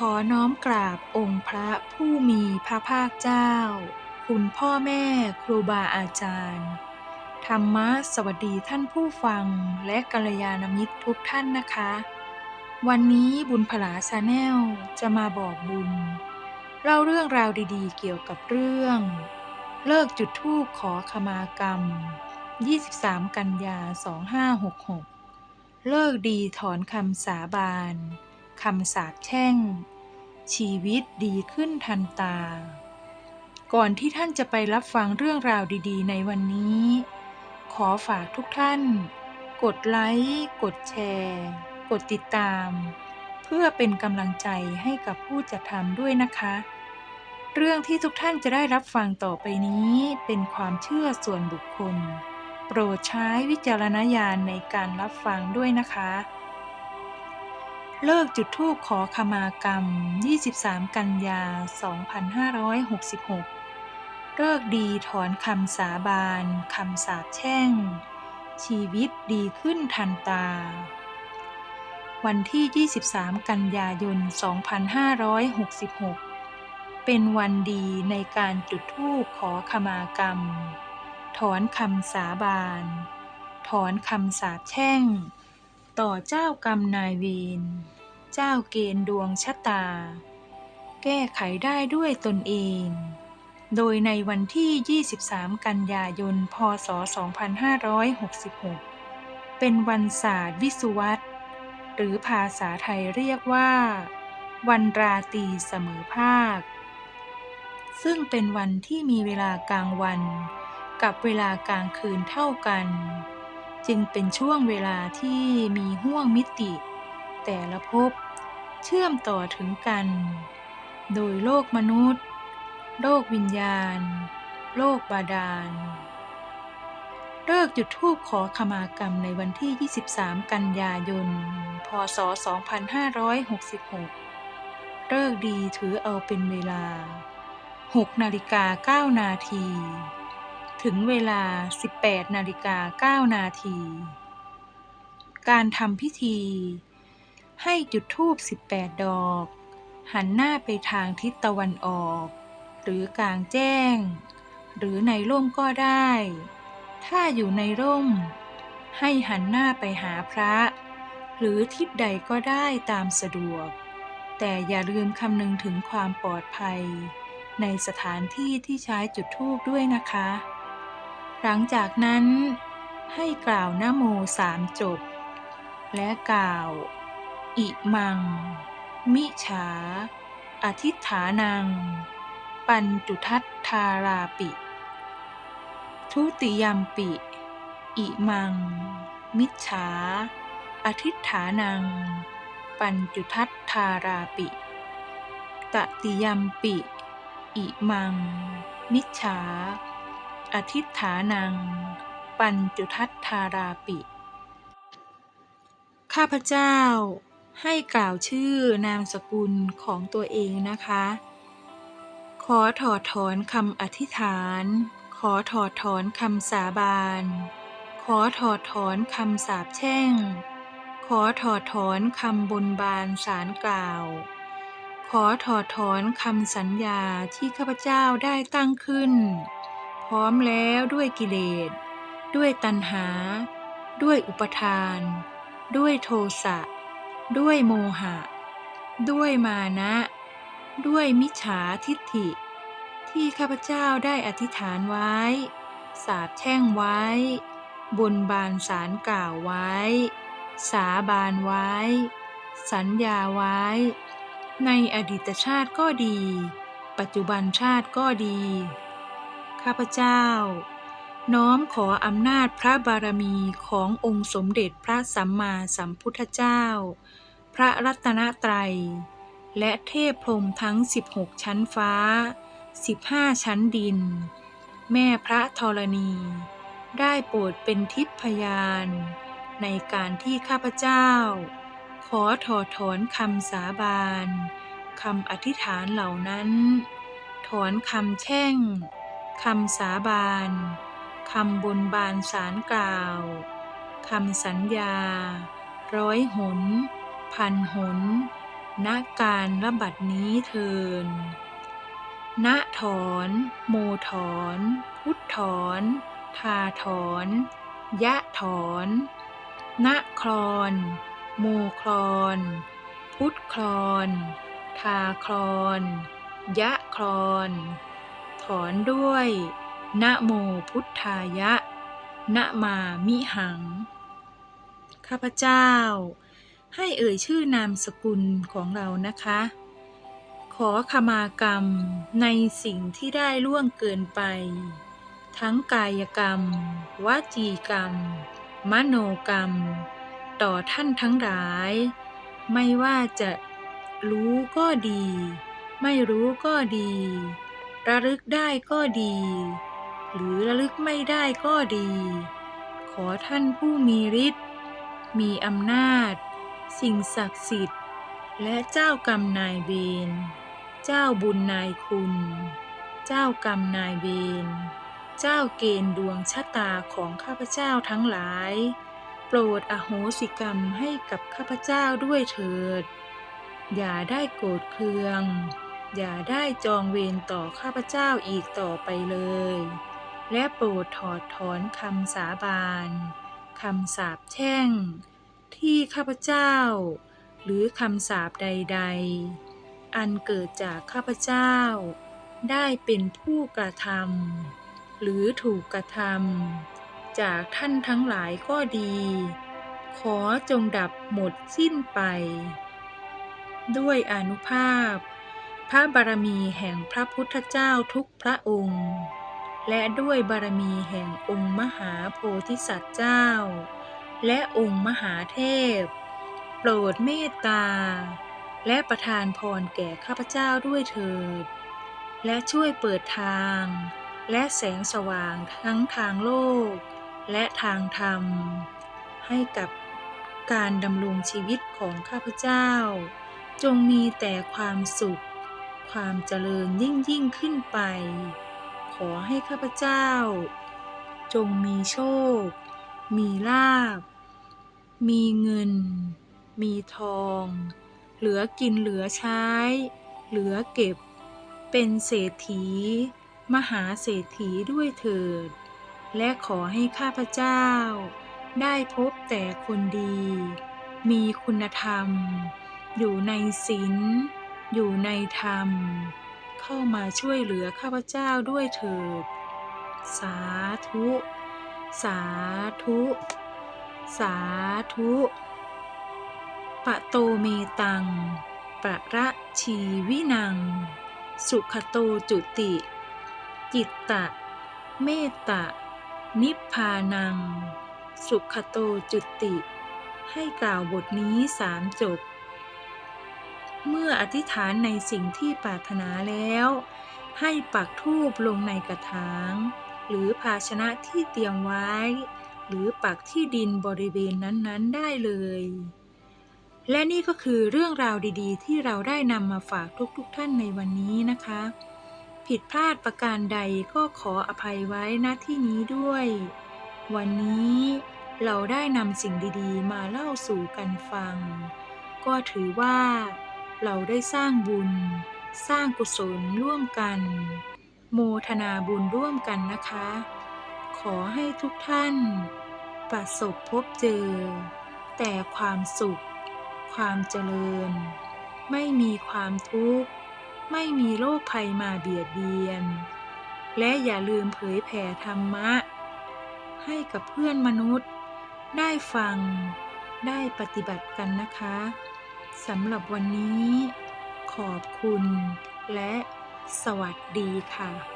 ขอน้อมกราบองค์พระผู้มีพระภาคเจ้า คุณพ่อแม่ครูบาอาจารย์ ธรรมะสวัสดีท่านผู้ฟังและกัลยาณมิตรทุกท่านนะคะ วันนี้บุญผลาชาแนลจะมาบอกบุญ เล่าเรื่องราวดีๆ เกี่ยวกับเรื่อง เลิกจุดธูปขอขมากรรม 23 กันยา 2566 เลิกดีถอนคำสาบาน คำสาปแช่ง ชีวิตดีขึ้นทันตา ก่อนที่ท่านจะไปรับฟังเรื่องราวดีๆ ในวันนี้ ขอฝากทุกท่าน กดไลค์ กดแชร์ กดติดตาม เพื่อเป็นกำลังใจให้กับผู้จัดทำด้วยนะคะ เรื่องที่ทุกท่านจะได้รับฟังต่อไปนี้เป็นความเชื่อส่วนบุคคล โปรดใช้วิจารณญาณในการรับฟังด้วยนะคะ เลิกจุดธูปขอขมากรรม 23 กันยา 2566 เลิกดีถอนคำสาบานคำสาปแช่ง ชีวิตดีขึ้นทันตา วันที่ 23 กันยายน 2566 เป็นวันดีในการจุดธูปขอขมากรรม ถอนคำสาบาน ถอนคำสาปแช่งต่อเจ้ากรรมนายเวร เจ้าเกณฑ์ดวงชะตา แก้ไขได้ด้วยตนเอง โดยในวันที่ 23 กันยายน พศ 2566 เป็นวันศาสตร์วิสุวัตหรือภาษาไทยเรียกว่า วันราตรีเสมอภาค ซึ่งเป็นวันที่มีเวลากลางวัน กับเวลากลางคืนเท่ากัน จึงเป็นช่วงเวลาที่มีห่วงมิติ แต่ละภพ เชื่อมต่อถึงกัน โดยโลกมนุษย์ โลกวิญญาณ โลกบาดาลเลิกจุดธูปขอขมากรรมในวันที่ 23 กันยายน พศ 2566 เลิกดีถือเอาเป็นเวลา 6 นาฬิกา 9 นาที ถึงเวลา 18 นาฬิกา 9 นาที การทำพิธี ให้จุดธูป18 ดอก หันหน้าไปทางทิศตะวันออก หรือกลางแจ้ง หรือในร่มก็ได้ ถ้าอยู่ในร่ม ให้หันหน้าไปหาพระ หรือทิศใดก็ได้ตามสะดวก แต่อย่าลืมคำนึงถึงความปลอดภัย ในสถานที่ที่ใช้จุดธูปด้วยนะคะ หลังจากนั้นให้กล่าวนะโมสามจบ และกล่าว อิมัง มิฉา อธิฐานัง ปัญจุทัตทาราปิ ทุติยมปิ อิมัง มิฉา อธิฐานัง ปัญจุทัตทาราปิ ตติยมปิ อิมัง มิฉา อธิฐานัง ปัญจุทัตทาราปิข้าพเจ้า ให้กล่าวชื่อนามสกุลของตัวเองนะคะ ขอถอดถอนคำอธิษฐาน ขอถอดถอนคำสาบาน ขอถอดถอนคำสาปแช่ง ขอถอดถอนคำบนบานสารกล่าว ขอถอดถอนคำสัญญาที่ข้าพเจ้าได้ตั้งขึ้น พร้อมแล้วด้วยกิเลส ด้วยตัณหา ด้วยอุปทาน ด้วยโทสะ ด้วยโมหะ ด้วยมานะ ด้วยมิจฉาทิฏฐิ ที่ข้าพเจ้าได้อธิษฐานไว้ สาบแช่งไว้ บนบานสารกล่าวไว้ สาบานไว้ สัญญาไว้ ในอดีตชาติก็ดี ปัจจุบันชาติก็ดี ข้าพเจ้าน้อมขออำนาจพระบารมีขององค์สมเด็จพระสัมมาสัมพุทธเจ้า พระรัตนตรัย และเทพพรมทั้ง 16 ชั้นฟ้า 15 ชั้นดิน แม่พระธรณี ได้โปรดเป็นทิพยาน ในการที่ข้าพเจ้า ขอถอดถอนคำสาบานคำอธิษฐานเหล่านั้น ถอนคำแช่งคำสาบานคำบนบานสารกล่าวคำสัญญา ร้อยหน พันหนณการระบัดนี้เทินณถอนโมถอน พุทถอนทาถอน ยะถอนณคลอนโมคลอน พุทคลอนทาคลอน ยะคลอน ถอนด้วยนะโมพุทธายะนะมามิหัง ข้าพเจ้า ให้เอ่ยชื่อนามสกุลของเรานะคะ ขอขมากรรมในสิ่งที่ได้ล่วงเกินไป ทั้งกายกรรม วจีกรรม มโนกรรม ต่อท่านทั้งหลาย ไม่ว่าจะรู้ก็ดี ไม่รู้ก็ดี ระลึกได้ก็ดี หรือระลึกไม่ได้ก็ดี ขอท่านผู้มีฤทธิ์มีอำนาจ สิ่งศักดิ์สิทธิ์ และเจ้ากรรมนายเวร เจ้าบุญนายคุณ เจ้ากรรมนายเวร เจ้าเกณฑ์ดวงชะตาของข้าพเจ้าทั้งหลาย โปรดอโหสิกรรมให้กับข้าพเจ้าด้วยเถิด อย่าได้โกรธเคือง อย่าได้จองเวรต่อข้าพเจ้าอีกต่อไปเลย และโปรดถอดถอนคำสาบานคำสาปแช่ง ที่ข้าพเจ้า หรือคำสาปใด ๆ อันเกิดจากข้าพเจ้า ได้เป็นผู้กระทำหรือถูกกระทำจากท่านทั้งหลายก็ดี ขอจงดับหมดสิ้นไป ด้วยอนุภาพ พระบารมีแห่งพระพุทธเจ้าทุกพระองค์ และด้วยบารมีแห่งองค์มหาโพธิสัตว์เจ้า และองค์มหาเทพ โปรดเมตตา และประทานพรแก่ข้าพเจ้าด้วยเถิด และช่วยเปิดทาง และแสงสว่างทั้งทางโลก และทางธรรม ให้กับการดำรงชีวิตของข้าพเจ้า จงมีแต่ความสุข ความเจริญยิ่งยิ่งขึ้นไป ขอให้ข้าพเจ้า จงมีโชค มีลาภ มีเงิน มีทอง เหลือกินเหลือใช้ เหลือเก็บ เป็นเศรษฐี มหาเศรษฐีด้วยเถิด และขอให้ข้าพเจ้า ได้พบแต่คนดี มีคุณธรรม อยู่ในศีล อยู่ในธรรม เข้ามาช่วยเหลือข้าพเจ้าด้วยเถิด สาธุ สาธุ สาธุ ปะโตเมตัง ประระชีวินัง สุขโตจุติ จิตตะ เมตตะ นิพพานัง สุขโตจุติ ให้กล่าวบทนี้สามจบ เมื่ออธิษฐานในสิ่งที่ปรารถนาแล้ว ให้ปักธูปลงในกระถาง หรือภาชนะที่เตรียมไว้ หรือปักที่ดินบริเวณนั้นๆ ได้เลย และนี่ก็คือเรื่องราวดีๆ ที่เราได้นำมาฝากทุกๆท่านในวันนี้นะคะ ผิดพลาดประการใดก็ขออภัยไว้ณที่นี้ด้วย วันนี้เราได้นำสิ่งดีๆ มาเล่าสู่กันฟัง ก็ถือว่า เราได้สร้างบุญ สร้างกุศลร่วมกัน โมทนาบุญร่วมกันนะคะ ขอให้ทุกท่าน ประสบพบเจอ แต่ความสุข ความเจริญ ไม่มีความทุกข์ ไม่มีโรคภัยมาเบียดเบียน และอย่าลืมเผยแผ่ธรรมะ ให้กับเพื่อนมนุษย์ ได้ฟัง ได้ปฏิบัติกันนะคะสำหรับวันนี้ ขอบคุณและ สวัสดีค่ะ